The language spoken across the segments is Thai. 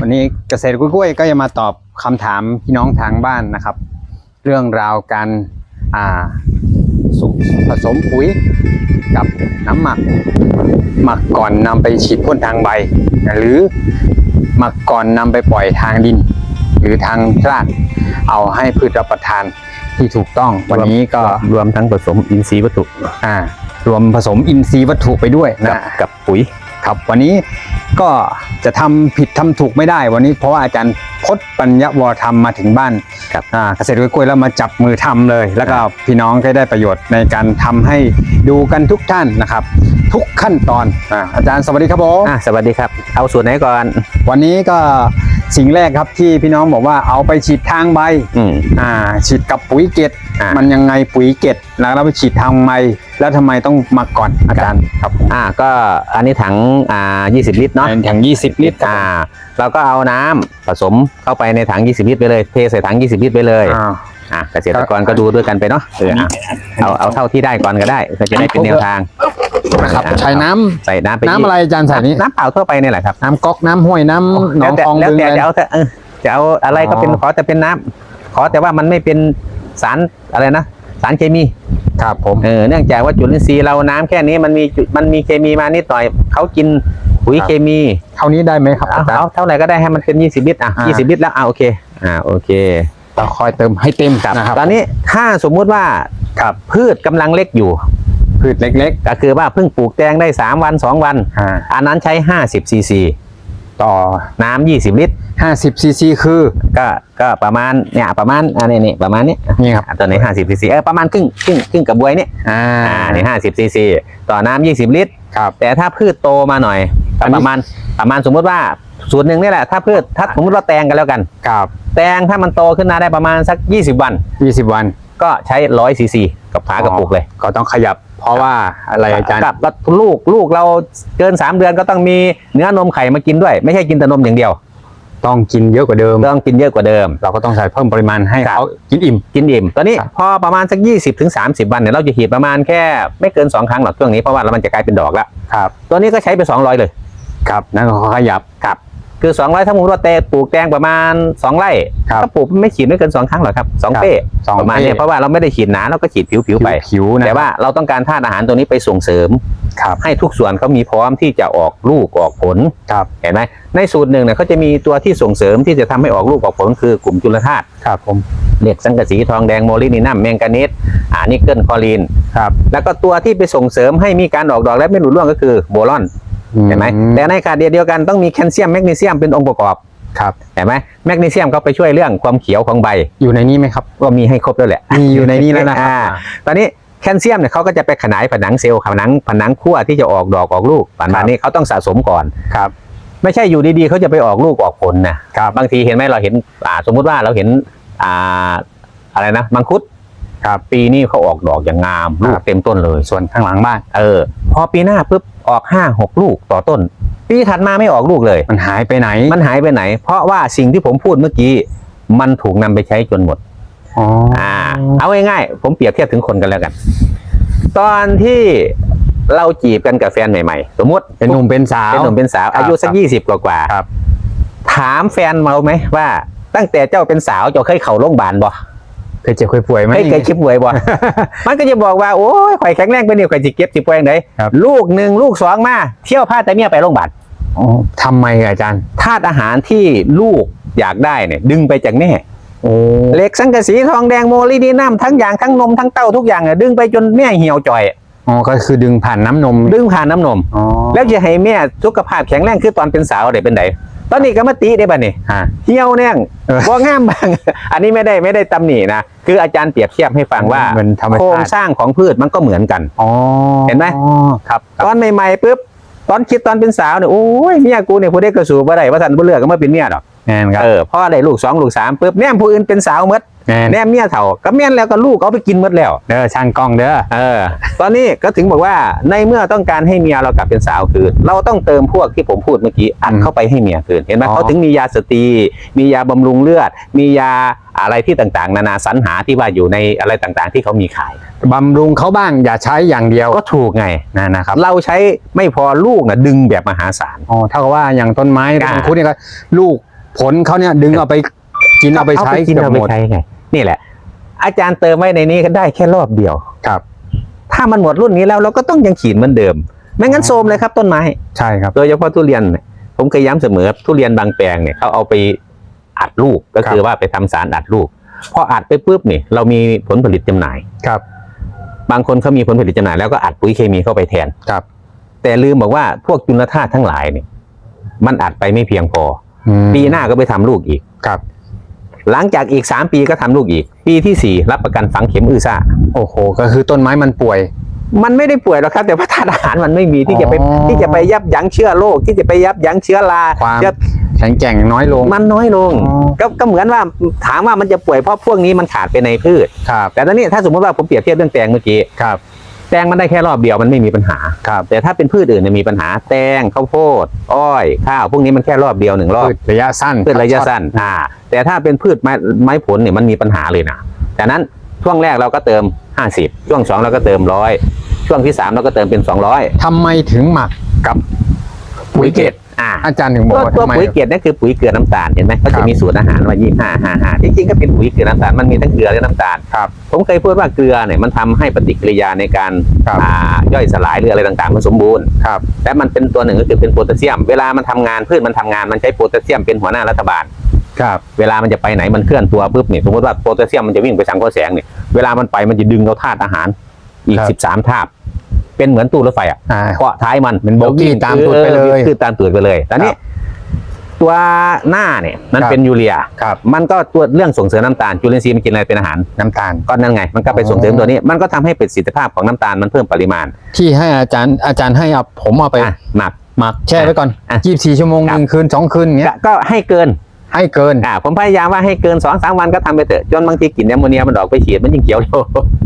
วันนี้เกษตรกล้วยๆก็จะมาตอบคำถามพี่น้องทางบ้านนะครับ เรื่องราวการอ่าสุผสมปุ๋ยกับน้ำหมัก หมักก่อนนำไปฉีดพ่นทางใบ หรือหมักก่อนนำไปปล่อยทางดิน หรือทางรากเอาให้พืชรับประทานที่ถูกต้องวันนี้ก็รวมทั้งผสมอินทรีย์วัตถุอ่ารวมผสมอินทรีย์วัตถุไปด้วยกับนะกับปุ๋ย ครับวันนี้ก็จะทำผิดทำถูกไม่ได้ วันนี้เพราะว่าอาจารย์พจน์ปัญญวรธรรมมาถึงบ้านครับอ่าเกษตรกล้วยๆแล้วมาจับมือทำเลย แล้วก็พี่น้องก็ได้ประโยชน์ในการทำให้ดูกันทุกท่านนะครับ ทุกขั้นตอนอ่าอาจารย์สวัสดีครับผมอะสวัสดีครับ เอาส่วนไหนก่อน วันนี้ก็ สิ่งแรกครับที่พี่น้องบอกว่าเอาไปฉีดทางใบอืมอ่า ฉีดกับปุ๋ยเกตอ่ามัมันยังไงปุ๋ยเกตแล้วเราไปฉีดทางใบแล้วทำไมต้องมาก่อนอาจารย์ครับผมอ่าก็อันนี้ถังอ่า20 ลิตรเนาะเป็นถัง 20 ลิตรอ่าเราก็เอาน้ำผสมเข้าไปในถัง 20 ลิตรไปเลยเทใส่ถัง 20 ลิตรไปเลยอ่าอะเกษตรกรก็ดูด้วยกันไปเนาะเอออะเอาเอาเท่าที่ได้ก่อนก็ได้ก็จะได้เป็นแนวทาง นะครับอ่าใช้น้ำใส่น้ำไปน้ำอะไรอาจารย์ใส่นี้น้ำเปล่าทั่วไปเนี่ยแหละครับน้ำก๊อกน้ำห้วยน้ำหนแล้อวงแต่คลองแล้วบึงแต่อะไร จะเอาเถอะเออจะเอาอะไรก็เป็นอ๋อ ขอแต่เป็นน้ำขอแต่ว่ามันไม่เป็นสารอะไรนะสารเคมีครับผม เออเนื่องจากว่าจุลินทรีย์เราน้ำแค่นี้มันมีจุมันมีเคมีมานิดหน่อยเขากินปุ๋ยครับ เคมีเท่านี้ได้ไหมครับเอาอาจารเอาย์ เท่าไหร่ก็ได้ให้มันเป็น 20 ลิตรอะอ่า 20 ลิตรแล้วอะโอเคอ่าโอเค เราคอยเติมให้เต็มนะครับ ตอนนี้ถ้าสมมุติว่าครับพืชกำลังเล็กอยู่ พืชเล็ก ก็คือว่าเพิ่งปลูกแตงได้ 3 วัน 2 วัน ๆ อ่า อันนั้นใช้ 50ซีซีต่อ น้ำ20 ลิตร 50ซีซีคือ ก็ก็ประมาณเนี่ยประมาณอันนี้นี่ประมาณนี้นี่ครับ อะตัวนี้50ซีซีเออประมาณครึ่งครึ่งครึ่งกระบวยนี่อ่าอ่านี่50ซีซีต่อน้ำ20 ลิตร ครับ แต่ถ้าพืชโตมาหน่อยอันนี้ ประมาณประมาณสมมุติว่าสูตรหนึ่งนี่แหละถ้าพืชถ้าสมมติว่าแตงกันแล้วกันครับแตงถ้ามันโตขึ้นมาได้ประมาณสัก 20 วัน 20 วันก็ใช้100ซีซีกับฝากระปุกเลย ก็ต้องขยับ เพราะว่าอะไรอาจารย์กับกับลูกลูกเราเกิน3เดือนก็ต้องมีเนื้อนมไข่มากินด้วย ไม่ใช่กินแต่นมอย่างเดียว ต้องกินเยอะกว่าเดิมต้องกินเยอะกว่าเดิม เราก็ต้องใส่เพิ่มปริมาณให้ครับเขากินอิ่มกินอิ่มตอนนี้ครับพอประมาณสัก 20ถึง30วันเนี่ยเราจะฉีดประมาณแค่ไม่เกิน 2 ครั้งหรอกช่วงนี้เพราะว่ามันจะกลายเป็นดอกแล้วครับ ตัวนี้ก็ใช้ไป200เลยครับนั่นก็ขยับครับ คือ200ถ้าสมมติว่าเตปลูกแตงประมาณ2ไร่ครับก็ปลูกไม่ฉีดไม่เกิน2ครั้งหรอกครับครับ2เป้สองประมาณเป้ เนี้เพราะว่าเราไม่ได้ฉีดหนาเราก็ฉีดผิวๆไป ผิวๆนะแต่ว่าเราต้องการธาตุอาหารตัวนี้ไปส่งเสริม ครับ ให้ทุกส่วนเขามีพร้อมที่จะออกลูกออกผลครับ เห็นไหมในสูตรหนึ่งเนี่ยเขาจะมีตัวที่ส่งเสริมที่จะทำให้ออกลูกออกผลคือกลุ่มจุลธาตุครับผม เหล็กสังกะสีทองแดงโมลินีนัมแมงกานีสอ่านิกเกิลคลอรีน ครับ แล้วก็ตัวที่ไปส่งเสริมให้มีการออกดอกและไม่หลุดร่วงก็คือโบรอน เห็นไหมแต่ในขณะเดียวกันต้องมีแคลเซียมแมกนีเซียมเป็นองค์ประกอบครับเห็นไหมแมกนีเซียมก็ไปช่วยเรื่องความเขียวของใบอยู่ในนี้ไหมครับก็มีให้ครบด้วยแหละมีอยู่ในนี้แล้วนะครับอ่าตอนนี้แคลเซียมเนี่ยเขาก็จะไปขนายผนังเซลล์ผนังผนังขั้วที่จะออกดอกออกลูกประมาณนี้เขาต้องสะสมก่อนครับไม่ใช่อยู่ดีๆเขาจะไปออกลูกออกผลนะครับบางทีเห็นไหมเราเห็นอ่าสมมุติว่าเราเห็นอ่าอะไรนะมังคุด ครับปีนี้เขาออกดอกอย่างงาม ลูคกรับเต็มต้นเลย ส่วนข้างหลังบ้าน เออ พอปีหน้าปุ๊บออกห้าหกลูกต่อต้น ปีถัดมาไม่ออกลูกเลย มันหายไปไหน มันหายไปไหน เพราะว่าสิ่งที่ผมพูดเมื่อกี้ มันถูกนำไปใช้จนหมดอ๋ออ่า เอาง่ายๆผมเปรียบเทียบถึงคนกันแล้วกัน ตอนที่เราจีบกันกับแฟนใหม่ๆ สมมติเป็นหนุ่มเป็นสาวเป็นหนุ่มเป็นสาวครับอายุสักครับยี่สิบกว่าๆครับถามแฟนเราไหมว่า ตั้งแต่เจ้าเป็นสาวเจ้าเคยเข่าโรงพยาบาลบ่ เคยเจ็บเคยป่วยไหม เคยเคยชิบป่วยบ่ มันก็จะบอกว่าโอ้ยข่อยแข็งแรงไปนี่ข่อยจิเก็บจิป่วยอย่างไดครับ ลูกหนึ่งลูกสองมาเที่ยวพาแต่เมียไปโรงพยาบาลอ๋อทำไมอาจารย์ ธาตุอาหารที่ลูกอยากได้เนี่ยดึงไปจากแม่ โอ้เหล็กสังกะสีทองแดงโมลิดีนัมทั้งอย่างทั้งนมทั้งเต้าทุกอย่างเนี่ยดึงไปจนแม่เหี่ยวจ่อย อ๋อก็คือดึงผ่านน้ำนมดึงผ่านน้ำนม อ๋อแล้วจะให้แม่สุขภาพแข็งแรงคือตอนเป็นสาวได้เป็นได ตอนนี้ก็มาตีได้ป่ะนี่ฮะเหี่ยวแน่งเออบ่งามบาง อันนี้ไม่ได้ไม่ได้ตำหนินะคืออาจารย์เปรียบเทียบให้ฟังว่าเหมือนธรรมชาติ โครงสร้างของพืชมันก็เหมือนกันอ๋อเห็นไหมครับตอนใหม่ๆปุ๊บตอนคิดตอนเป็นสาวเนี่ยโอ้ยเมียกูเนี่ยผู้ได้กระสูบบ่ได้ว่าสันบ่เลือกก็มาเป็นเมียดอกแน่นครับเออพ่อได้ลูกสองลูกสามปุ๊บแนมผู้อื่นเป็นสาวหมด แน่นแนมเมียเถ่าก็แม่นแล้วก็ลูกเอาไปกินหมดแล้วเด้อช่างกล้องเด้อเออ ตอนนี้ก็ถึงบอกว่าในเมื่อต้องการให้เมียเรากลับเป็นสาวคืน เราต้องเติมพวกที่ผมพูดเมื่อกี้อัดอืมเข้าไปให้เมียคืนเห็นไหมอ๋อเขาถึงมียาสตรีมียาบำรุงเลือด มียาอะไรที่ต่างๆ นานาสรรหาที่ว่าอยู่ในอะไรต่างๆ ที่เขามีขายบำรุงเขาบ้างอย่าใช้อย่างเดียวก็ถูกไงนะนะครับเราใช้ไม่พอลูกนะดึงแบบมหาศาลอ๋อเท่ากับว่าอย่างต้นไม้อ่ามังคุดเนี่ยก็ลูกผลเขาเนี่ยดึงเอาไปกินเอาไปใช้กินกืบเอาไปหมดใช้ไง นี่แหละ อาจารย์เติมไว้ในนี้ก็ได้แค่รอบเดียวครับ ถ้ามันหมดรุ่นนี้แล้วเราก็ต้องยังขีดเหมือนเดิม ไม่งั้นโทรมเลยครับต้นไม้ใช่ครับโดยเฉพาะทุเรียนเนี่ยผมเคยย้ำเสมอทุเรียนบางแปลงเนี่ยเขาเอาไปอัดลูกก็คือว่าไปทำสารอัดลูกพออัดไปปุ๊บเนี่ยเรามีผลผลิตจำหน่ายครับ บางคนเขามีผลผลิตจำหน่ายแล้วก็อัดปุ๋ยเคมีเข้าไปแทนครับ แต่ลืมบอกว่าพวกจุลธาตุทั้งหลายเนี่ยมันอัดไปไม่เพียงพออืมปีหน้าก็ไปทำลูกอีกครับ หลังจากอีกสามปีก็ทำลูกอีก ปีที่สี่รับประกันฝังเข็มอื้อซ่าโอ้โห ก็คือต้นไม้มันป่วย มันไม่ได้ป่วยหรอกครับ แต่ว่าธาตุอาหารมันไม่มีที่จะไปอ๋อที่จะไปยับยั้งเชื้อโรคที่จะไปยับยั้งเชื้อราความจะแข็งแกร่งน้อยลง มันน้อยลงอ๋อก็ก็เหมือนว่าถามว่ามันจะป่วยเพราะพวกนี้มันขาดไปในพืชครับแต่ตอนนี้ถ้าสมมติว่าผมเปรียบเทียบเรื่องแตงเมื่อกี้ครับ แตงมันได้แค่รอบเดียวมันไม่มีปัญหาครับแต่ถ้าเป็นพืชอื่นเนี่ยมีปัญหาแตงข้าวโพดอ้อยข้าวพวกนี้มันแค่รอบเดียวหนึ่งรอบพืชระยะสั้นพืชระยะสั้นอ่าแต่ถ้าเป็นพืชไม้ไม้ผลเนี่ยมันมีปัญหาเลยนะจากนั้นช่วงแรกเราก็เติม 50 ช่วงสองเราก็เติมร้อยช่วงที่สามเราก็เติมเป็น 200 ทำไมถึงหมักกับ ปุ๋ยเกตอ่าอาจารย์ถึงบอกตัวว่าตัวทำไมปุ๋ยเกล็ดนั่นคือปุ๋ยเกลือน้ำตาลเห็นไหมเขาครัจะบมีสูตรอาหารว่ายี่ห้าห้าห้าจริงๆก็เป็นปุ๋ยเกลือน้ำตาลมันมีทั้งเกลือและน้ำตาลครับผมเคยพูดว่าเกลือเนี่ยมันทำให้ปฏิกิริยาในการครับอ่าย่อยสลายหรืออะไรต่างๆมันสมบูรณ์ครับและมันเป็นตัวหนึ่งก็คือเป็นโพแทสเซียม เวลามันทำงานพืชมันทำงานมันใช้โพแทสเซียมเป็นหัวหน้ารัฐบาลครับเวลามันจะไปไหนมันเคลื่อนตัวปุ๊บเนี่ยสมมติว่าโพแทสเซียมมันจะวิ่งไปสังเคราะห์แสงเนี่ยเวลามันไปมันจะดึงเอาธาตุอาหารอีกครับสิบสามธาตุ เป็นเหมือนตู้รถไฟอะอ่า เกาะท้ายมันเป็นโบกี้ตามตูดไปเลย คือตามตูดไปเลยตอนนี้ครับตัวหน้าเนี่ยมันครับเป็นยูเรีย ครับ มันก็ตัวเรื่องส่งเสริมน้ำตาลจุลินทรีย์มันกินอะไรเป็นอาหาร น้ำตาล ก็นั่นไง มันก็ไปอ๋อส่งเสริมตัวนี้ มันก็ทำให้ประสิทธิภาพของน้ำตาลมันเพิ่มปริมาณที่ให้อาจารย์อาจารย์ให้เอาผมเอาไปอะหมัก หมักแช่ไว้ก่อนอะ ยี่สิบสี่ชั่วโมงคหรับนึ่งคืนสองคืนอย่างเงี้ก็ยก็ให้เกิน ให้เกินอ่าผมพยายามว่าให้เกินสองสามวันก็ทำไปเถอะจนบางทีกลิ่นแอมโมเนียมันออกไปฉีดมันยิ่งเขียวโล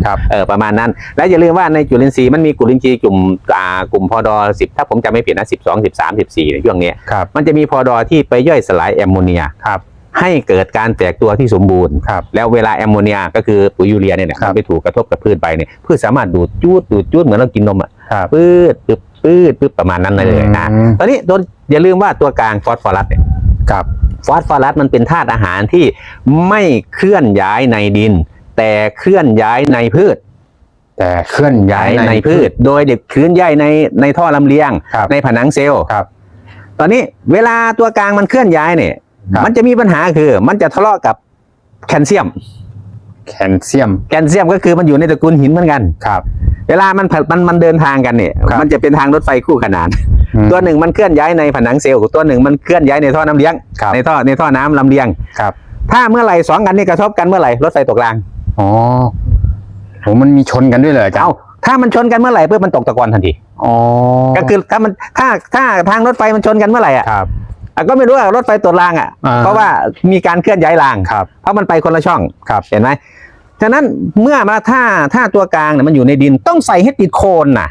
ครับเออประมาณนั้น แล้วอย่าลืมว่าในจุลินทรีย์มันมีจุลินทรีย์กลุ่มอ่ากลุ่มพอดอสิบถ้าผมจำไม่ผิดนะสิบสองสิบสามสิบสี่ในช่วงเนี้ยครับมันจะมีพอดอที่ไปย่อยสลายแอมโมเนียครับให้เกิดการแตกตัวที่สมบูรณ์ครับแล้วเวลาแอมโมเนียก็คือปุ๋ยยูเรียเนี่ยเนี่ยครับมันไปถูกกระทบกับพืชไปเนี่ยพืชสามารถดูดจูดดูดจูดเหมือนเรากินนมอะครับปืดปึ๊บปืดปึ๊บประมาณนั้นเลยนะอืมตอนนี้โดนอย่าลืมว่าตัวกลางฟอสฟอรัสเนี่ยครับ ฟอสฟอรัสมันเป็นธาตุอาหารที่ไม่เคลื่อนย้ายในดิน แต่เคลื่อนย้ายในพืช แต่เคลื่อนย้าย้ายยในพืช โดยเด็กเคลื่อนย้ายในในท่อลำเลียงครับในผนังเซลล์ครับตอนนี้เวลาตัวกลางมันเคลื่อนย้ายเนี่ยครับมันจะมีปัญหาคือ มันจะทะเลาะกับแคลเซียม แคลเซียม แคลเซียมก็คือมันอยู่ในตระกูลหินเหมือนกัน ครับ เวลามันผมันมันเดินทางกันเนี่ยครับมันจะเป็นทางรถไฟคู่ขนานอืม ตัวหนึ่งมันเคลื่อนย้ายในผนังเซลล์ตัวหนึ่งมันเคลื่อนย้ายในท่อน้ำเลี้ยงครับในท่อในท่อน้ำลำเลียงครับ ถ้าเมื่อไหร่สองอันนี้กระทบกันเมื่อไหร่รถไฟตกรางอ๋อโหมันมีชนกันด้วยเหรออาจารย์เอ้าถ้ามันชนกันเมื่อไหร่เพื่อมันตกตะกอนทันทีอ๋อก็คือถ้ามันถ้าถ้าทางรถไฟมันชนกันเมื่อไหร่อะครับอะก็ไม่รู้ว่ารถไฟตกรางอะอ่าเพราะว่ามีการเคลื่อนย้ายรางครับเพราะมันไปคนละช่องครับเห็นไหมฉะนั้นเมื่อมาถ้าถ้าตัวกลางเนี่ยมันอยู่ในดินต้องใส่ให้ติดโคนน่ะ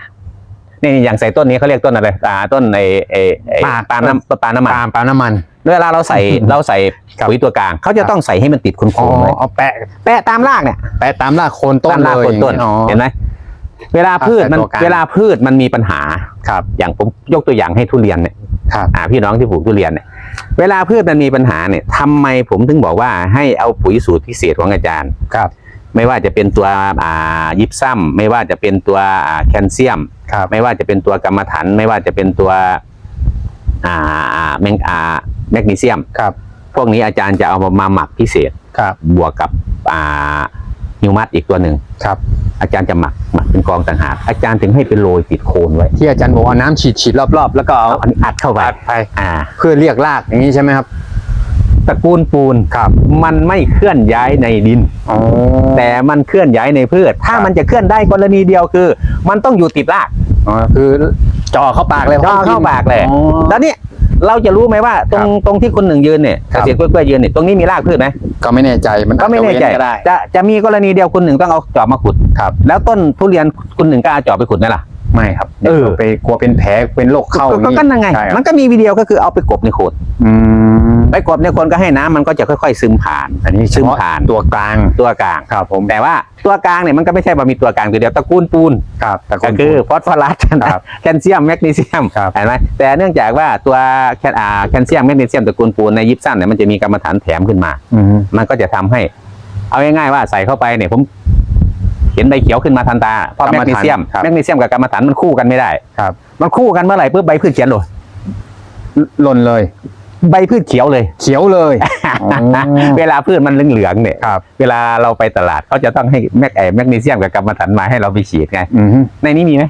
นี่อย่างใส่ต้นนี้เขาเรียกต้นอะไรอ่าต้นไอไอไอ้ปาล์ม ปาล์มน้ำปาล์มน้ำมันปาล์มปาล์มน้ำมัน เวลาเราใส่เราใส่ครับ ปุ๋ยตัวกลาง เขาจะต้องใส่ให้มันติดโคนอ๋อๆไว้เอาแปะแปะตามรากเนี่ยแปะตามรากโคนต้นตามรากเลยโคนต้นอ๋อ เห็นไหมเวลาพืชมันใส่ตัวกลาง เวลาพืชมันมีปัญหา ครับ อย่างผมยกตัวอย่างให้ทุเรียนเนี่ยครับ อ่าพี่น้องที่ปลูกทุเรียนเนี่ยเวลาพืชมันมีปัญหาเนี่ยทำไมผมถึงบอกว่าให้เอาปุ๋ยสูตรพิเศษของอาจารย์ ครับ ไม่ว่าจะเป็นตัวอ่ายิปซัมไม่ว่าจะเป็นตัวอ่าแคลเซียม ครับไม่ว่าจะเป็นตัวกรรมฐานไม่ว่าจะเป็นตัวอ่าแมงอ่าแมกนีเซียมครับ พวกนี้อาจารย์จะเอามามาหมักพิเศษครับบวกกับอ่าฮิวมัสอีกตัวหนึ่งครับ อาจารย์จะหมักหมักเป็นกองต่างหากอาจารย์ถึงให้เป็นโรยติดโคนไว้ที่อาจารย์บอกเอาน้ำฉีดฉีดรอบๆ แล้วก็เอาเอาอันนี้อัดเข้าไปอัดไปอ่า เพื่อเรียกรากอย่างนี้ใช่ไหมครับตระกูลปูนครับ มันไม่เคลื่อนย้ายในดิน อ๋อ แต่มันเคลื่อนย้ายในพืช ถ้าครับ มันจะเคลื่อนได้กรณีเดียวคือ มันต้องอยู่ติดราก อ๋อคือจ่อเข้าปากเลยจ่อเข้าปากเลยอ๋อแล้วเนี่ยเราจะรู้ไหมว่าตรงตรงที่คนหนึ่งยืนเนี่ยครัเกบษตรกล้วยๆยืนเนี่ยตรงนี้มีรากพืชไหมก็ไม่แน่ใจมันก็ไม่แน่ใจอาจจะเว้ก็ได้จะจะมีกรณีเดียวคนหนึ่งต้องเอาจอบมาขุดครับ แล้วต้นทุเรียนคนหนึ่งก็เอาจอบไปขุดไหมล่ะไม่ครับเออไปกลัวเป็นแผลเป็นโรคเข้าก็ก็ก็นั่นไงใช่ครับมันก็มีวิดีโอก็คือเอาไปกบในโขดอืม ไปกบในโคนก็ให้น้ำมันก็จะค่อย ๆ ซึมผ่าน อันนี้ซึเฉมพาะผ่านตัวกลางตัวกลางครับผมแต่ว่าตัวกลางเนี่ยมันก็ไม่ใช่ว่ามีตัวกลางตัวเดียวตระกูลปูนครับแต่ก็คือฟอสฟอรัสนะครับแคลเซียมแมกนีเซียมครับเห็นไหมแต่เนื่องจากว่าตัวแคลอ่าแคลเซียมแมกนีเซียมตระกูลปูนในยิปซัมเนี่ยมันจะมีกรรมฐานแถมขึ้นมาอืมมันก็จะทำให้ เอาง่ายๆว่าใส่เข้าไปเนี่ยผมเห็นใบเขียวขึ้นมาทันตาเพราะกรแมรมกนีฐานเซียมครับแมกนีเซียมกับกรรมฐานมันคู่กันไม่ได้ครับ มันคู่กันเมื่อไหร่ปุ๊บใบพืชเขียวเลยหล่นเลย ใบพืชเขียวเลย เขียวเลยอ๋อเวลาพืชมันเหลืองๆเนี่ยครับ เวลาเราไปตลาดเขาจะต้องให้แมกไอแมกนีเซียมกับกรรมฐานมาให้เราไปฉีดไงอืมในนี้มีไหม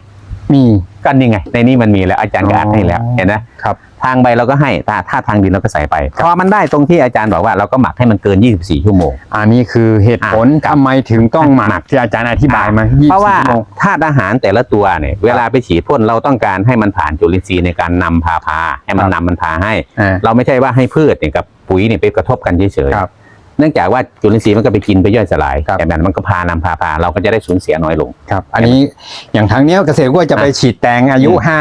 มี ก็นี่ไง ในนี้มันมีแล้วอาจารย์ก็อัดให้แล้วอ๋อเห็นไหมครับทางใบเราก็ให้ถ้าถ้าทางดินเราก็ใส่ไปพอมันได้ตรงที่อาจารย์บอกว่าเราก็หมักให้มันเกิน 24 ชั่วโมง อันนี้คือเหตุผลอะครับทำไมถึงต้องหหมัมักกที่อาจารย์อธิบายมาเพราะว่า24ชั่วโมงธาตุอาหารแต่ละตัวเนี่ยเวลาไปฉีดพ่นเราต้องการให้มันผ่านจุลินทรีย์ในการนำพาพาให้มันครันำบมันพาให้อ่าเราไม่ใช่ว่าให้พืชเนี่ยกับปุ๋ยเนี่ยไปกระทบกันเฉยครับๆ เนื่องจากว่าจุลินทรีย์มันก็ไปกินไปย่อยสลายครับ แต่แบบนั้นมันก็พานำพาพาเราก็จะได้สูญเสียน้อยลง ครับ อันนี้อย่างทางเนี้ยเกษตรกล้วยจะไปฉีดแตงอายุห้า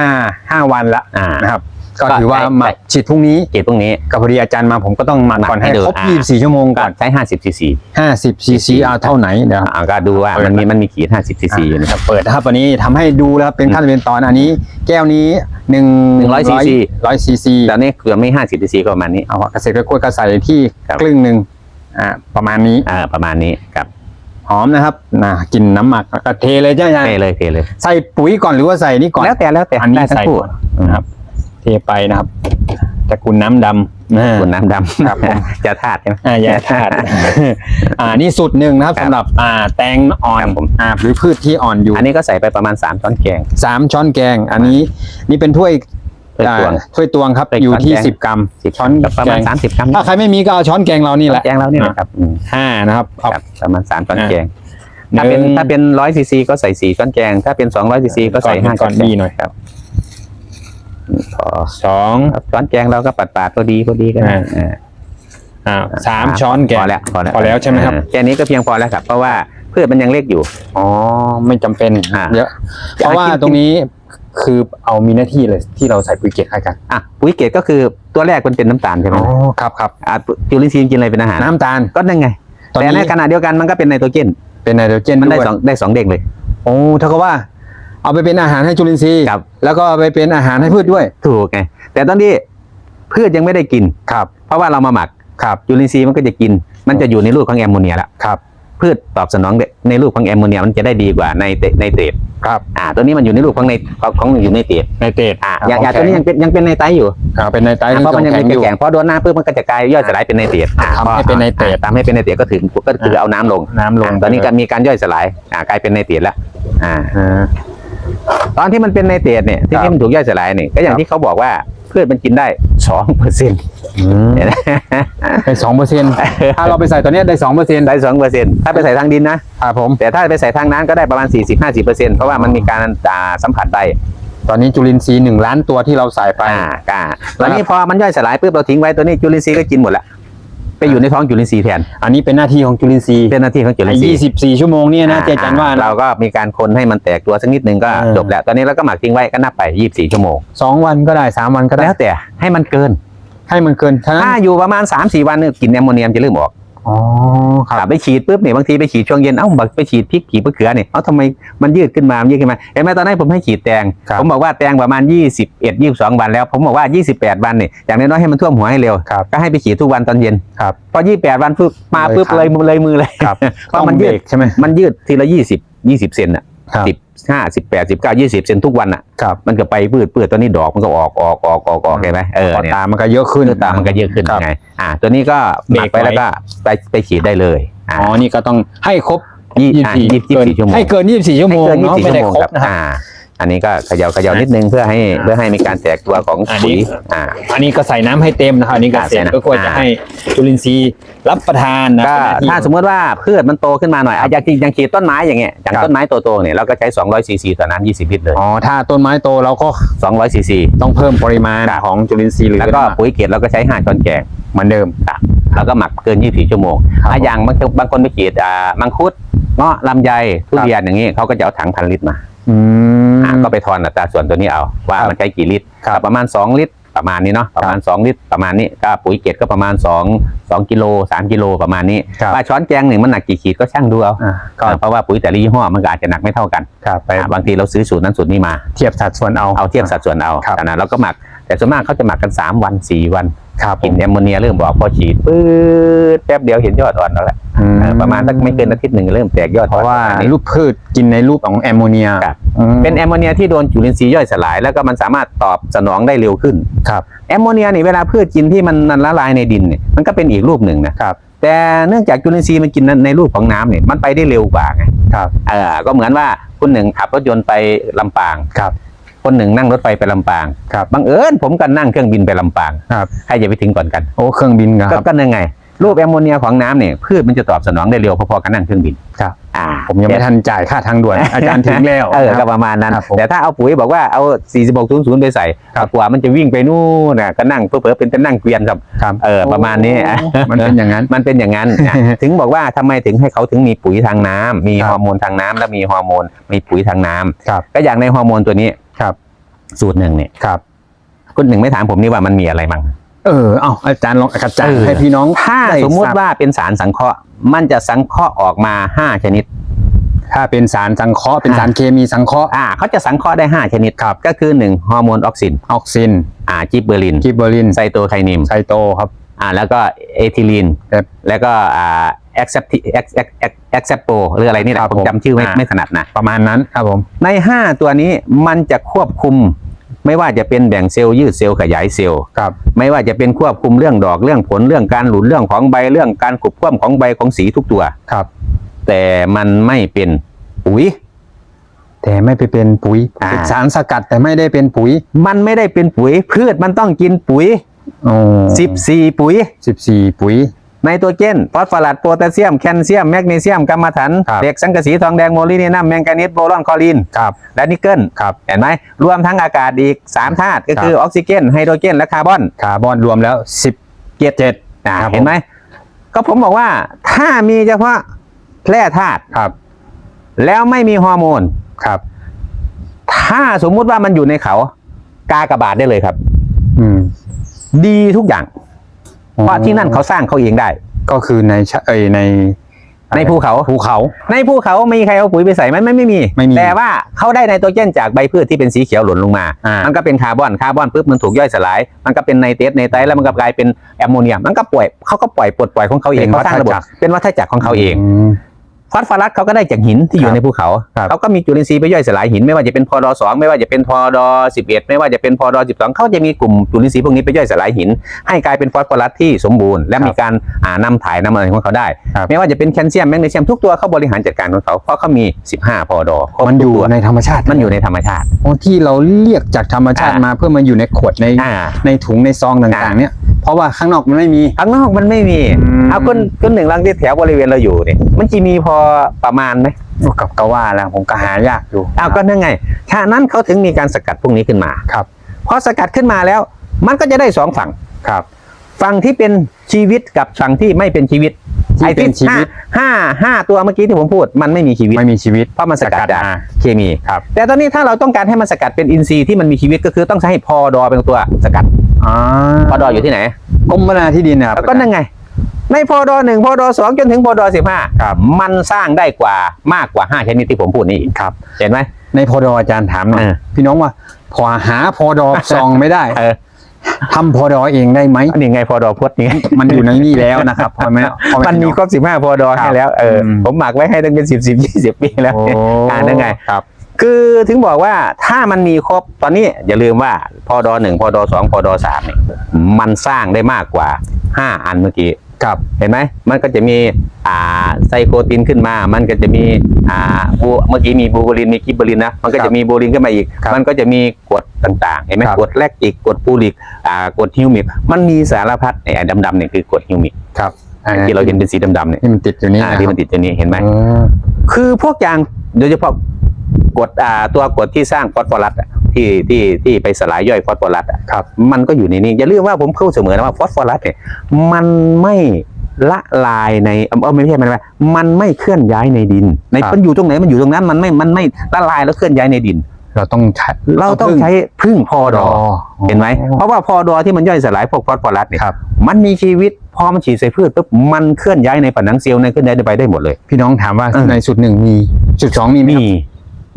ห้าวันละอ่า นะครับ ก็ก็ถือว่าใช้หมักฉีดพรุ่งนี้เกตตรงนี้ก็พอดีอาจารย์มาผมก็ต้องหมักหมักก่อนให้ให้ดูครบอ่า24ชั่วโมงก็ก่อนใช้ 50 ซีซี50 cc เอาเท่าไหนเดี๋ยว อ่าก็ดูว่าเปิดมันมีมันมีขีด 50 ซีซีอยู่นะครับ เปิดนะครับวันนี้ทำให้ดูแล้วเป็นขั้นเป็นตอนอันนี้ แก้วนี้หนึ่ง100 cc ร้อยซีซีตอนนี้เกือบไม่ 50 ซีซีก็ประมาณนี้ เอาเกษตรกล้วยก็ใส่ที่ครับ ครึ่งหนึ่ง อ่าประมาณนี้อ่าประมาณนี้ครับหอมนะครับนะกินน้ำหมักแล้วก็เทเลยใช่ไหมเทเลยเทเลย ใส่ปุ๋ยก่อนหรือว่าใส่นี่ก่อน แล้วแต่แล้วแต่อันนี้ได้ทั้งใส่คู่ก่อนนะครับ เทไปนะครับตระกุลน้ำดำนะคุณน้ำดำครับผมจะธาตุใช่ไหม อ่าแย่ธาตุ อ่านี่สูตรหนึ่งนะครับครับสำหรับอ่าแตงอ่อนครับผม อ่าหรือพืชที่อ่อนอยู่อันนี้ก็ใส่ไปประมาณ 3 ช้อนแกง สามช้อนแกง อันนี้นี่เป็นถ้วย ถ้วยตวงอ่าถ้วยตวงครับถ้วยอยู่ที่ช้อนแกงสิบกรัมสิบช้อนกับประแกมาณง30กรัมถ้าใครไม่มีก็เอาช้อนแกงเรานี่แหละแกงเราเนี่ยนะครับอืมห้านะครับเอาครับประมาณ3ช้อนอ่าแกงถ้าเป็นหนึ่งถ้าเป็นร้อยซีซีก็ใส่4ช้อนแกง ถ้าเป็น200ซีซีก็ใส่ก่อน5ก่อนดีหน่อยครับพอสองครับช้อนแกงเราก็ปัดปาดๆพอดีพอดีกันอ่าอ่าอ่าสามช้อนแกงพอแล้วพอแล้วพอแล้วใช่ไหมครับอ่าแค่นี้ก็เพียงพอแล้วครับ เพราะว่าพืชมันยังเล็กอยู่ อ๋อ ไม่จำเป็นอ่าเยอะเพราะว่ากินตรงนี้ คือเอามีหน้าที่เลยที่เราใส่ปุ๋ยเกล็ดให้กันอะปุ๋ยเกรดก็คือตัวแรกมันเป็นน้ำตาลใช่ไหมอ๋อครับครับอะจุลินทรีย์กินอะไรเป็นอาหารน้ำตาลก็นั่นไงตอนแต่ในนี้ขณะเดียวกันมันก็เป็นไนโตรเจนเป็นไนโตรเจนมันได้ด้วยสองได้สองเด้งเลย โอ้เท่ากับว่า เอาไปเป็นอาหารให้จุลินทรีย์ครับ แล้วก็เอาไปเป็นอาหารให้พืชด้วยถูกไงแต่ตอนนี้พืชยังไม่ได้กิน ครับเพราะว่าเรามาหมักครับจุลินทรีย์มันก็จะกิน มันจะอยู่ในรูปของแอมโมเนียแล้วครับ พืชตอบสนองในรูปของแอมโมเนียมันจะได้ดีกว่าในเตในเตรดครับอ่าตัวนี้มันอยู่ในรูปของในของของอยู่ในเตรดไนเตรตอ่าอย่างอย่างตัวนี้ยังเป็นยังเป็นในไตอยู่อ่าเป็นไนไตรอ่าเพราะมันยังแข็มีงอยู่แข็งๆพอโดนน้ำปุ๊บมันก็จะกลายย่อยสลายเป็นไนเตรดอ่าทำให้เป็นไนเตรดอ่าทำให้เป็นไนเตรดก็ถึงก็คือเอาน้ำลงน้ำลงอ่าตอนนี้ก็มีการย่อยสลายอ่ากลายเป็นไนเตรดแล้วอ่าอ่าตอนที่มันเป็นไนเตรดเนี่ยที่ครับที่มันถูกย่อยสลายเนี่ยก็อย่าคงรับที่เขาบอกว่า พืชมันกินได้สองเปอร์เซ็นต์ได้สองเปอร์เซ็นต์ถ้าเราไปใส่ตัวเนี้ยได้สองเปอร์เซ็นต์ได้สองเปอร์เซ็นต์ถ้าไปใส่ทางดินนะครับผมแต่ถ้าไปใส่ทางน้ำก็ได้ประมาณ40-50เปอร์เซ็นต์เพราะว่ามันมีการอ่าสัมผัสได้ตอนนี้จุลินทรีย์หนึ่งล้านตัวที่เราใส่ไปอ่ากาตอนนี้พอมันย่อยสลายปุ๊บเราทิ้งไว้ตัวนี้จุลินทรีย์ก็กินหมดละ ไปอยู่ในท้องจุลินทรีย์แทน อันนี้เป็นหน้าที่ของจุลินทรีย์เป็นหน้าที่ของจุลิไอ้นทรียี่ย์สิบสี่ชั่วโมงเนี่ยนะเจจันว่านะเราก็มีการคนให้มันแตกตัวสักนิดนึงก็อ่าจบแล้ว ตอนนี้เราก็หมักทิ้งไว้ก็นับไป 24 ชั่วโมงสองวันก็ได้สามวันก็ได้แล้วแต่ให้มันเกิน ให้มันเกินทั้งถ้าอยู่ประมาณ 3-4 วันเนี่ยกลิ่นแอมโมเนียมจะเริ่มออก อ๋อครับ ไปฉีดปุ๊บเนี่ยบางทีไปฉีดช่วงเย็นเอ้าบักไปฉีดพริกขีมะเขือเนี่ยเอ้าทำไมมันยืดขึ้นมามันยืดขึ้นมาเห็นไหมตอนนั้นผมให้ฉีดแตงครับ ผมบอกว่าแตงประมาณ 21 22 วันแล้ว ผมบอกว่า 28 วันเนี่ยอย่างน้อยๆให้มันท่วมหัวให้เร็ว ครับ ก็ให้ไปฉีดทุกวันตอนเย็นครับ พอ 28 วันปุ๊บมาปุ๊บเลยครับเลยมือเลยมือเลย ครับเพราะมันยืด ต้องเบรกใช่ไหมมันยืดทีละ 20 20 เซนอะ ครับ สิบ ห้าสิบแปดสิบเก้ายี่สิบเซนทุกวันอะครับมันก็ไปพืชพืชตัวนี้ดอกมันก็ออกออกออกออกออกเห็นไหมเออพอเนี่ยตามันก็เยอะขึ้นคือตามันก็เยอะขึ้นครับไงอ่าตัวนี้ก็หมักไปเบรกไว้แล้วก็ไปไปฉีดได้เลยอ่าอ๋อนี่ก็ต้องให้ครบยี่ยี่อ่าสี่ยี่สิบสี่ชั่วโมงให้เกินยี่สิบสี่ชั่วโมงให้เกินเนาะ24ไม่ชั่ได้วโมงครครับบนะครับ อ่าอันนี้ก็เขย่าเขย่านิดนึงเพื่อให้เพื่อให้มีการแตกตัวของอันนี้ปุ๋ยอ่า อันนี้ก็ใส่น้ำให้เต็มนะครับอันนี้เกอ่าษใส่ตรน้ำก็ควรจะอ่าให้จุลินทรีย์รับประทานนะก็เป็นหน้ที่ ถ้าสมมติว่าพืชมันโตขึ้นมาหน่อยอะอย่างอย่างฉีดต้นไม้อย่างเงี้ยอย่างครับ ต้นไม้โตๆเนี่ยเราก็ใช้ 200ซีซีต่อน้ำ20 ลิตรเลยอ๋อถ้าต้นไม้โตเราก็200ซีซีต้องเพิ่มปริมาณครับของจุลินทรีย์หรือแล้วก็ปุ๋ยเกล็ดเราก็ใช้5ช้อนแกงเหมือนเดิมครับแล้วก็หมักเกิน 24 ชั่วโมงครับอะอย่างบางบางคนไปฉีดอ่ามังคุดเงาะลำไยทุเรียนอย่างนี้เขาก็จะเอาถังพันลิตรมา อืม อะก็ไปทอนอัตราส่วนตัวนี้เอา ว่าครับมันใช้กี่ลิตรครับ ประมาณ 2 ลิตรประมาณนี้เนาะประมาณ 2 ลิตรประมาณนี้ก็ปุ๋ยเกตก็ประมาณ2 2กิโล3กิโลประมาณนี้ครับว่าช้อนแกงหนึ่งมันหนักกี่ขีดก็ช่างดูเอาอ่าก็เพราะว่าปุ๋ยแต่ละยี่ห้อมันก็อาจจะหนักไม่เท่ากันครับไปอะบางทีเราซื้อสูตรนั้นสูตรนี้มา เทียบสัดส่วนเอา เอาเทียบสัดส่วนเอาครับ ขนาดเราก็หมัก แต่ส่วนมากเขาจะหมักกัน 3 วัน 4 วันครับกลิ่นแอมโมเนียเริ่มบอกพอฉีดปื๊ดแป๊บเดียวเห็นยอดอ่อนแล้วแหละอืมเออประมาณสักไม่เกินอาทิตย์หนึ่งเริ่มแตกยอดเพราะว่าอ่อนรูปพืชกินในรูปของแอมโมเนียครับอืมเป็นแอมโมเนียที่โดนจุลินทรีย์ย่อยสลาย แล้วก็มันสามารถตอบสนองได้เร็วขึ้นครับแอมโมเนียนี่เวลาพืชกินที่มันมันละลายในดินเนี่ยมันก็เป็นอีกรูปหนึ่งนะครับแต่เนื่องจากจุลินทรีย์มันกินในรูปของน้ำเนี่ยมันไปได้เร็วกว่าไงครับเออก็เหมือนว่าคุณหนึ่งขับรถยนต์ไปลำปางครับ คนหนึ่งนั่งรถไฟไปลำปางครับบังเอิญผมก็นั่งเครื่องบินไปลำปางครับใครจะไปถึงก่อนกันโอ้เครื่องบินคก็รับก็ยังไง รูปแอมโมเนียของน้ำเนี่ยพืชมันจะตอบสนองได้เร็วพอๆกับนั่งเครื่องบินครับอ่า ผมยังไม่ทันจ่ายค่าทางด่วน อาจารย์ถึงแล้ว เออคก็รับประมาณนั้น ครับผมแต่ถ้าเอาปุ๋ยบอกว่าเอา 4600 ไปใส่ครับ กว่ามันจะวิ่งไปนู่นน่ะก็นั่งเพื่อๆเป็นจะนั่งเกวียนครับครับเออประมาณนี้โอ้มันเป็นอย่างนั้น มันเป็นอย่างนั้นนะ ถึงบอกว่าทำไมถึงให้เขาถึงมีปุ๋ยทางน้ำมีครับฮอร์โมนทางน้ำและมีฮอร์โมนมีปุ๋ยทางน้ำครับ ก็อย่างในฮอร์โมนตัวนี้ครับ สูตรหนึ่งเนี่ยครับคุณหนึ่งไม่ถามผมนี่ว่ามันมีอะไรบ้างเออเอาอาจารย์ลองกระจายเออให้พี่น้องถ้าได้สมมุติทรบว่าเป็นสารสังเคราะห์ มันจะสังเคราะห์ออกมาห้าชนิด ถ้าเป็นสารสังเคราะห์เป็นสารเคมีสังเคราะห์อ่าเขาจะสังเคราะห์ได้5ชนิดครับก็คือ1ฮอร์โมนออกซินออกซินอ่าจิบเบอร์ลินกิบเบอรินไซโตไคนิมไซโตครับอ่าแล้วก็เอทิลีนครับแล้วก็อ่า แอคเซปแอคแอคเซปโปหรืออะไรนี่แหครัละบผมผมจำชื่อไม่อ่าไม่ถนัดนะ ประมาณนั้นครับผมใน 5 ตัวนี้มันจะควบคุม ไม่ว่าจะเป็นแบ่งเซลล์ยืดเซลล์ขยายเซลล์ครับไม่ว่าจะเป็นควบคุมเรื่องดอกเรื่องผลเรื่องการหลุนเรื่องของใบเรื่องการขุบควบของใบของสีทุกตัวครับ แต่มันไม่เป็นปุ๋ยแต่ไม่ไปเป็นปุ๋ยอ่าเป็นสารสกัดแต่ไม่ได้เป็นปุ๋ย มันไม่ได้เป็นปุ๋ย พืชมันต้องกินปุ๋ยโอ้14ปุ๋ยสิบสี่ปุ๋ย ไนโตรเจนฟอสฟอรัสโพแทสเซียมแคลเซียมแมกนีเซียมกัมมันถันครับเหล็กสังกะสีทองแดงโมลิเนียมแมงกานีสโบรอนคลอรีนครับและนิกเกิลครับเห็นไหมรวมทั้งอากาศอีก3ธาตุก็คือครับออกซิเจนไฮโดรเจนและคาร์บอนคาร์บอนรวมแล้วสิบเจ็ดเจ็ดอ่าครับเห็นไหมก็ผมบอกว่าถ้ามีเฉพาะแร่ธาตุครับ แล้วไม่มีฮอร์โมนครับ ถ้าสมมุติว่ามันอยู่ในเขา กากบาทได้เลยครับ อืม ดีทุกอย่าง เพราะที่นั่นเขาสร้างเขาเองได้ ก็คือในชะเอยในในภูเขา ภูเขา ในภูเขามีใครเอาปุ๋ยไปใส่ไหมไม่ไม่มี ไม่มีแต่ว่าเขาได้ไนโตรเจนจากใบพืชที่เป็นสีเขียวหล่นลงมา อ่ามั มันก็เป็นคาร์บอนคาร์บอนปุ๊บมันถูกย่อยสลาย มันก็เป็นไนเตรสไนไตรท์แล้วมันก็กลายเป็นแอมโมเนียมันก็ปล่อยเขาก็ปล่อยปลดปล่อยของเขาเองเขาสร้างระบบเป็นวัฏจักรของเขาเอง ม ฟอสฟอรัสเขาก็ได้จากหินที่อคยู่รับในภูเขาครับเขาก็มีจุลินทรีย์ไปย่อยสลายหินไม่ว่าจะเป็นพอดอสองไม่ว่าจะเป็นพอดอสิบเอ็ดไม่ว่าจะเป็นพอดอสิบสองเขาจะมีกลุ่มจุลินทรีย์พวกนี้ไปย่อยสลายหิน ให้กลายเป็นฟอสฟอรัสที่สมบูรณ์ และมีการอ่านำถ่ายนำอะไรของเขาได้ครับไม่ว่าจะเป็นแคลเซียมแมกนีเซียมทุกตัวเขาบริหารจัดการของเขาเพราะเขามี 15 พอดอครบมันอยู่ทุกตัวในธรรมชาติมันอยู่ในธรรมชาติโอ้ที่เราเรียกจากธรรมชาติอ่ามมาเพื่อมาอยู่ในขวดในอ่าในถุงในซองต่างอ่าๆเนี่ยเพราะว่าข้างนอกมันไม่มีข้างนอกมันไม่มีอืมเอาคนคนหนึ่งลังที่แถวบริเวณเราอยู่เนี่ยมันจะมีพอประมาณไหมกับก็ว่าแล้วผมก็หายากอยู่เอาก็นั่นไงฉะนั้นเขาถึงมีการสกัดพวกนี้ขึ้นมาครับพอสกัดขึ้นมาแล้ว มันก็จะได้สองฝั่งครับฝั่งที่เป็นชีวิตกับฝั่งที่ไม่เป็นชีวิตที่เป็นชีวิตห้าห้าห้าตัวเมื่อกี้ที่ผมพูด มันไม่มีชีวิตไม่มีชีวิตเพราะมันสกัดจากมาเคมีครับแต่ตอนนี้ถ้าเราต้องการให้มันสกัดเป็นอินทรีย์ที่มันมีชีวิตก็คือต้องใช้พอดอเป็นตัวสกัดอ่าพอดออยู่ที่ไหนกรมนาที่ดินนะครับแล้วก็นั่นไง ในพอดอหนึ่งพอดอสองจนถึงพอดอสิบห้าครับมันสร้างได้กว่ามากกว่าห้าชนิดที่ผมพูดนี่อีกครับ เห็นไหมในพอดออาจารย์ถามหน่อยเออพี่น้องว่าพอหาพอดอซองไม่ได้เออทำพอดอเองได้ไหมอันนี้ไงพอดอพดนี่ไงมันอยู่ในนี่แล้วนะครับพอไหมพอไหมันมีครบสิบห้าพอดอครับให้แล้วเอออมผมหมักไว้ให้ตั้งเป็นสิบสิบยี่สิบปีแล้วโอ้อ่านั่นไงครับคือถึงบอกว่าถ้ามันมีครบตอนนี้อย่าลืมว่าพอดอหนึ่งพอดอสองพอดอสามเนี่ยมันสร้างได้มากกว่าห้าอันเมื่อกี้ ครับ เห็นไหมมันก็จะมีอ่าไซโคตินขึ้นมา มันก็จะมีอ่าบูเมื่อกี้มีบูโบลินมีกิบเบอรินนะมันก็ครัจะบมีโบลินขึ้นมาอีกครับมันก็จะมีกรดต่างๆเห็นไหมครับ กรดแลคติกกรดปูริกอ่ากรดฮิวมิกมันมีสารพัดไอ้ดำๆเนี่ยคือกรดฮิวมิกครับที่เราเห็นเป็นสีดำๆเนี่ยที่มันติดอยู่นี่อ่านะที่มันติดตัวนี้เห็นไหม อืมคือพวกอย่างโดยเฉพาะกรดอ่าตัวกรดที่สร้างฟอสฟอรัสอะ ที่ที่ที่ไปสลายย่อยฟอสฟอรัสอะครับมันก็อยู่ในนี้อย่าลืมว่าผมพูดเสมอนะว่าฟอสฟอรัสเนี่ยมันไม่ละลายในเออไม่ใช่มันไม่มันไม่เคลื่อนย้ายในดิน ในครับมันอยู่ตรงไหนมันอยู่ตรงนั้นมันไม่มันไม่ละลายแล้วเคลื่อนย้ายในดิน เราต้องใช้เราต้องใช้พึ่งพอดอเห็นไหมเพเพราะราะว่าพอดอที่มันย่อยสลายพวกฟอสฟอรัสเนี่ยครับมันมีชีวิตพอมันฉีดใส่พืชปุ๊บมันเคลื่อนย้ายในผนังเซลล์ในเคลื่อนย้ายไปได้หมดเลย พี่น้องถามว่าเออในสุดหนึ่งมีสุดสองมีไหม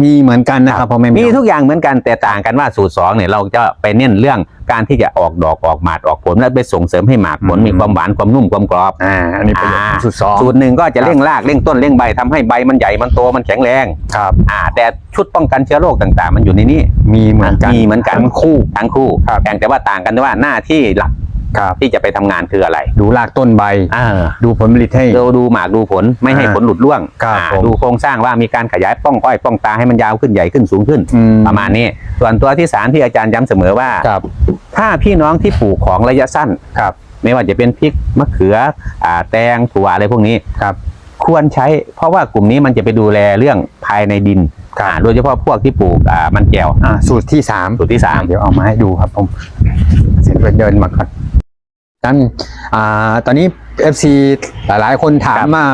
มีครับมีเหมือนกันนะครับพ่อแม่มีพี่น้อง ทุกอย่างเหมือนกันแต่ต่างกันว่าสูตรสองเนี่ยเราจะไปเน้นเรื่องการที่จะออกดอกออกหมากออกผลและไปส่งเสริมให้หมากผลมีความหวานความนุ่มความกรอบ อ่าอันนี้ประโยชน์ของสุดสองสูตรหนึ่งก็จะเร่งรากเร่งต้นเร่งใบทำให้ใบมันใหญ่มันโตมันแข็งแรงครับ อ่า แต่ชุดป้องกันเชื้อโรคต่างๆ มันอยู่ในนี้มีเหมือนกัน มีเหมือนกันทั้งคู่ทั้งคู่ครับ แต่แต่ว่าต่างกันว่าหน้าที่หลัก ครับ ที่จะไปทำงานคืออะไรดูรากต้นใบ อ่าดูผลผลิตให้ เราดูหมากดูผลไม่ให้อ่าผลหลุดร่วงครับอ่าผม ดูโครงสร้างว่ามีการขยายป้องก้อยป้องตาให้มันยาวขึ้นใหญ่ขึ้นสูงขึ้น อืประมาณนี้ ส่วนตัวที่สามที่อาจารย์ย้ำเสมอว่า ครับ ถ้าพี่น้องที่ปลูกของระยะสั้น ครับ ไม่ว่าจะเป็นพริกมะเขืออ่าแตงถั่วอะไรพวกนี้ ครับ ควรใช้ เพราะว่ากลุ่มนี้มันจะไปดูแลเรื่องภายในดินครับ อ่าโดยเฉพาะพวกที่ปลูกอ่ามันแก้วอ่าสูตรที่สามสูตรที่สาม เดี๋ยวเอามาให้ดูครับผมเสร็จไปเดินมาก่อน ท่านอ่าตอนนี้ FC หลายๆ คนถามมา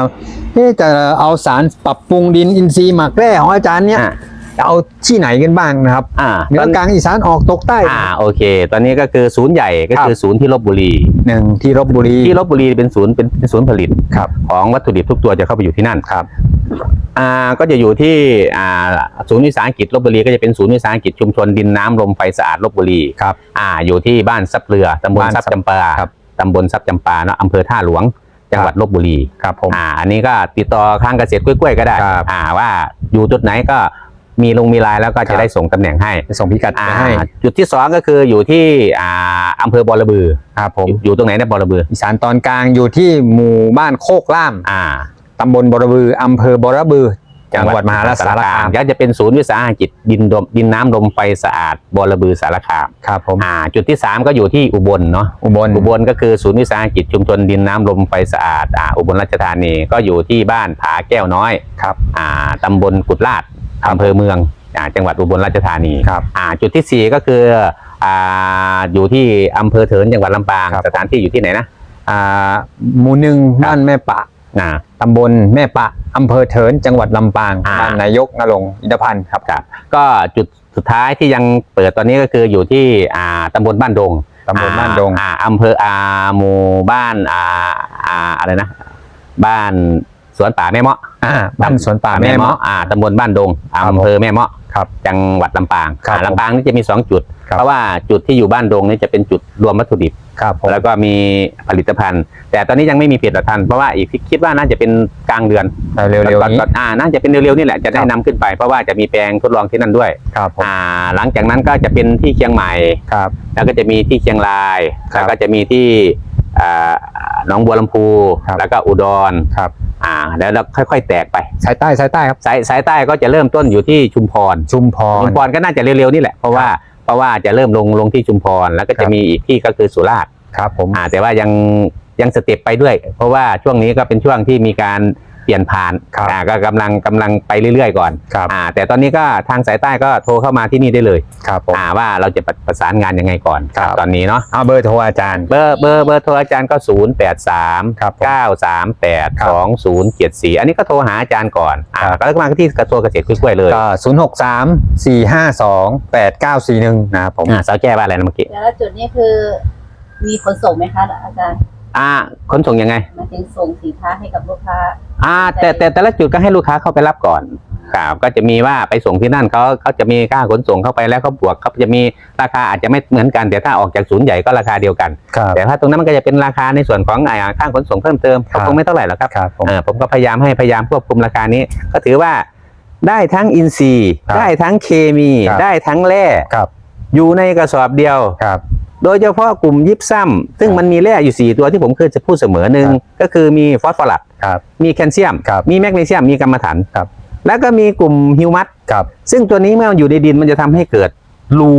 เอ๊ะจะเอาสารปรับปรุงดินอินทรีย์หมักแร่ของอาจารย์เนี่ยอ่าจะเอาที่ไหนกันบ้างนะครับอ่าเหนืตออนกลางอีสานออกตกใต้อ่าโอเค ตอนนี้ก็คือศูนย์ใหญ่ก็คือศูนย์ที่ลบบุรี หนึ่งที่ลบบุรีที่ลบบุรีเป็นศูนย์เป็นเป็นศูนย์ผลิต ครับ ของวัตถุดิบทุกตัวจะเข้าไปอยู่ที่นั่นครับ อ่า ก็จะอยู่ที่ อ่า ศูนย์วิสาหกิจลบบุรีก็จะเป็นศูนย์วิสาหกิจชุมชนดินน้ำลมไฟสะอาดลบบุรี ครับ อ่า อยู่ที่บ้านซับเรือตำบลบ้านซับซับจำปาครับ ตำบลซับจำปาเนาะอำเภอท่าหลวง จังหวัดลบบุรีครับผมอ่าอันนี้ก็ติดต่อข้างเกษตรกล้วยๆก็ได้ครับอ่าว่าอยู่จุดไหนก็มีลงมีลายแล้วก็ครัจะบได้ส่งตำแหน่งให้จะส่งพิกัดอ่าไปให้จุดที่สองก็คืออยู่ที่อ่าอำเภอบอระบือครับผมอยู่อยู่ตรงไหนในบอระบืออีสานตอนกลางอยู่ที่หมู่บ้านโคกล่ามอ่าตำบลบรบืออำเภอบรบือ จังหวัดมหาสารคามก็จะเป็นศูนย์วิสาหกิจดินดมดินน้ำลมไฟสะอาดบอระบือสารคามครับผมอ่าจุดที่สามก็อยู่ที่อุบลเนาะอุบลอุบลก็คือศูนย์วิสาหกิจชุมชนดินน้ำลมไฟสะอาดอ่าอุบลราชธานีก็อยู่ที่บ้านผาแก้วน้อยครับอ่าตำบลกุดลาดอำเภอเมืองอ่าจังหวัดอุบลราชธานีครับอ่าจุดที่สี่ก็คืออ่าอยู่ที่อำเภอเถินจังหวัดลำปางครับสถานที่อยู่ที่ไหนนะอ่าหมู่หนึ่งบ้านแม่ปะอ่าตำบลแม่ปะ อำเภอเถินจังหวัดลำปางอ่า บ้านนายกนรงค์อินทพันธ์ครับ ครับก็จุดสุดท้ายที่ยังเปิดตอนนี้ก็คืออยู่ที่อ่าตำบลบ้านดงตำบลบ้านดง อ่าอำเภออาหมู่บ้านอ่าอ่าอะไรนะ บ้านสวนป่าแม่เมาะอ่าบ้านสวนป่าแม่เมาะ อ่าตำบลบ้านดงครับอำเภอแม่เมาะครับจังหวัดลำปางครับอ่าลำปางนี่จะมีสองจุด ครับ เพราะว่าจุดที่อยู่บ้านดงนี่จะเป็นจุดรวมวัตถุดิบ ครับผม แล้วก็มีผลิตภัณฑ์ แต่ตอนนี้ยังไม่มีผลิตภัณฑ์เพราะว่าอีกคิดว่าน่าจะเป็นกลางเดือนเร็วๆนี้ ก่ออ่าน่าจะเป็นเร็วๆนี่แหละจะได้ครับนำขึ้นไป เพราะว่าจะมีแปลงทดลองที่นั่นด้วย ครับผม อ่า หลังจากนั้นก็จะเป็นที่เชียงใหม่ ครับ แล้วก็จะมีที่เชียงราย ครับแล้วก็จะมีที่อ่าหนองบัวลำพู ครับ แล้วก็อุดร ครับอ่า แล้วเราค่อย ๆ แตกไป สายใต้สายใต้ครับ สายสายใต้ก็จะเริ่มต้นอยู่ที่ชุมพร ชุมพชุรมพรก็น่าจะเร็วๆนี่แหละ เพราะว่า เพราะว่าจะเริ่มลงลงที่ชุมพร แล้วก็ครัจะบมีอีกที่ก็คือสุราษฎร์ครับผมอ่าแต่ว่ายังยังสเต็ปไปด้วย เพราะว่าช่วงนี้ก็เป็นช่วงที่มีการเป ลี่ยนผ่านครับอ่าก็กำลังกำลังไปเรื่อยๆก่อนครับ อ่าแต่ตอนนี้ก็ทางสายใต้ก็โทรเข้ามาที่นี่ได้เลยครับผมอ่าว่าเราจะประสานงานยังไงก่อนครับ ตอนนี้เนาะเอาเบอร์โทรอาจารย์ เบอร์เบอร์เบอร์โทรอาจารย์ก็ 0 8 3 ครับผม9 3 8 ครับ 2 0 7 4 อันนี้ก็โทรหาอาจารย์ก่อนอ่าครับก็มาที่กระทรวงเกษตรกล้วยๆเลยก็ศูนย์หกสามสี่ห้าสองแปดเก้าสี่หนึ่งนะครับผม อ่าสาวแก้ว่าอะไรนะเมื่อกี้ แล้วจุดนี้คือมีขนส่งไหมคะอาจารย์ อ่าขนส่งยังไงหมายถึงส่งสินค้าให้กับลูกค้า อ่า แต่แต่แต่ละจุดก็ให้ลูกค้าเข้าไปรับก่อนครับก็จะมีว่าไปส่งที่นั่นเขาเขาจะมีค่าขนส่งเข้าไปแล้วเขาบวกเขาจะมีราคาอาจจะไม่เหมือนกันแต่ถ้าออกจากศูนย์ใหญ่ก็ราคาเดียวกัน ครับแต่ถ้าตรงนั้นมันก็จะเป็นราคาในส่วนของอ่าค่าขนส่งเพิ่มเติมครับก็คงไม่เท่าไหร่หรอกครับครับผม เออผมก็พยายามให้พยายามควบคุมราคานี้ ก็ถือว่าได้ทั้งอินทรีย์ ครับได้ทั้งเคมี ครับ ได้ทั้งแร่ครับอยู่ในกระสอบเดียว ครับ โดยเฉพาะกลุ่มยิปซัมซึ่งครับมันมีแร่อยู่ 4 ตัวที่ผมเคยจะพูดเสมอหนึ่งครับก็คือมีฟอสฟอรัสครับมีแคลเซียมครับมีแมกนีเซียมมีกัมมันถันครับแล้วก็มีกลุ่มฮิวมัสครับซึ่งตัวนี้เมื่อมันอยู่ในดินมันจะทำให้เกิด รู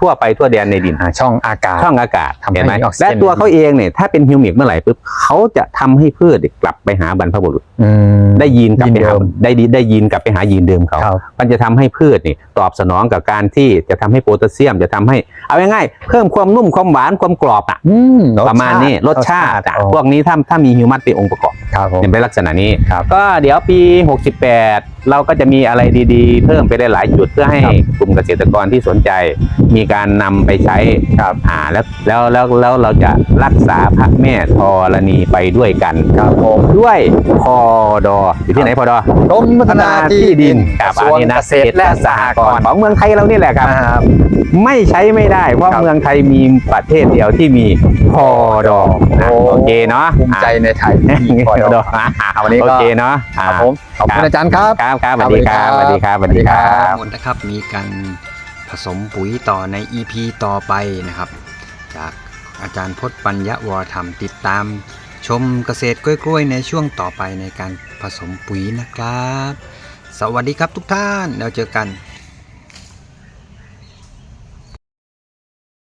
ทั่วไปทั่วแดนในดินอ่าช่องอากาศช่องอากาศทำให้เห็นไหมออกซิเจน และตัวเขาเองเนี่ยถ้าเป็นฮิวมิกเมื่อไหร่ปุ๊บเขาจะทำให้พืชกลับไปหาบรรพบุรุษ อืม ได้ยีนกลับไปยีนเดิหาม ได้ดีได้ยีนกลับไปหายีนเดิมเขา ครับ มันจะทำให้พืชนี่ตอบสนองกับการที่จะทำให้โพแทสเซียมจะทำให้เอาง่ายๆเพิ่มความนุ่มความหวานความกรอบอะอืมสประมาณนี้รสชาติอะอ๋อพวกนี้ถ้าถ้ามีฮิวมัสเป็นองค์ประกอบ ครับผม เป็นลักษณะนี้ ครับ ก็เดี๋ยวปี 68 เราก็จะมีอะไรดี ๆ เพิ่มไปได้หลายจุดเพื่อให้กลุ่มเกษตรกรที่สนใจ มีการนำไปใช้ครับอ่าแล้วแล้วแล้วแล้วเราจะรักษาพระแม่ธรณีไปด้วยกันครับผมด้วยพอดออยู่ที่ไหนพอดอกรมพัฒนาที่ดินกับกระทรวงอันนี้นะเกษตรและสหกรณ์ของเมืองไทยเรานี่แหละครับ ครับ ไม่ใช้ไม่ได้ เพราะครับเมืองไทยมีประเทศเดียวที่มีพอดอนะโอ้ โอเคเนาะภูมิใจในไทยมีพอดอวันนี้ก็ โอเคเนาะครับผมข อบคุณอาจารย์ครับครับครับสวัสดีครับสวัสดีครับสวัสดีครับหมดนะครับมีการผสมปุ๋ยต่อใน EP ต่อไปนะครับ จากอาจารย์พจน์ปัญญวรธรรมติดตาม ชมเกษตรกล้วยๆ ในช่วงต่อไปในการผสมปุ๋ยนะครับ สวัสดีครับทุกท่านแล้วเจอกัน